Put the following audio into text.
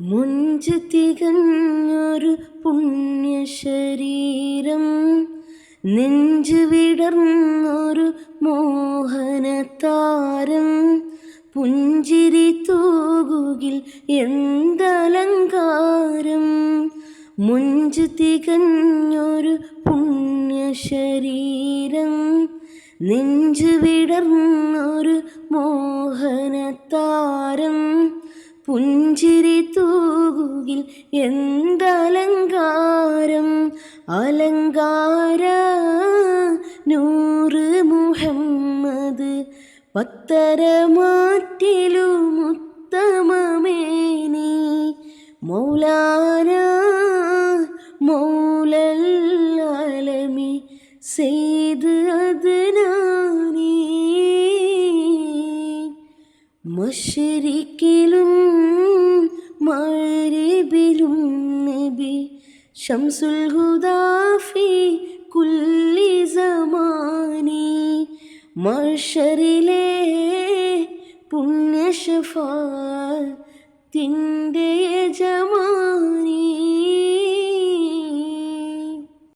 മുഞ്ച് തികഞ്ഞൊരു പുണ്യശരീരം നെഞ്ചു വിടർന്നൊരു മോഹനതാരം. പുഞ്ചിരി തൂകുകിൽ എന്തലങ്കാരം മുഞ്ച് തികഞ്ഞൊരു പുണ്യശരീരം നെഞ്ചു വിടർന്നൊരു മോഹനതാരം. പുഞ്ചിരി തൂകുകിൽ എന്തലങ്കാരം? അലങ്കാര നൂറ് മുഹമ്മദ് മുത്തമേനി മൗലാന മൗലല്ലമി സെയ്ത് അതിനാനീ മഷരിക്കിലും മരിബിലും നബി ഷംസുൽ ഹുദാഫി കുല്ലി സമാനി മഷറിലെ യജമാനി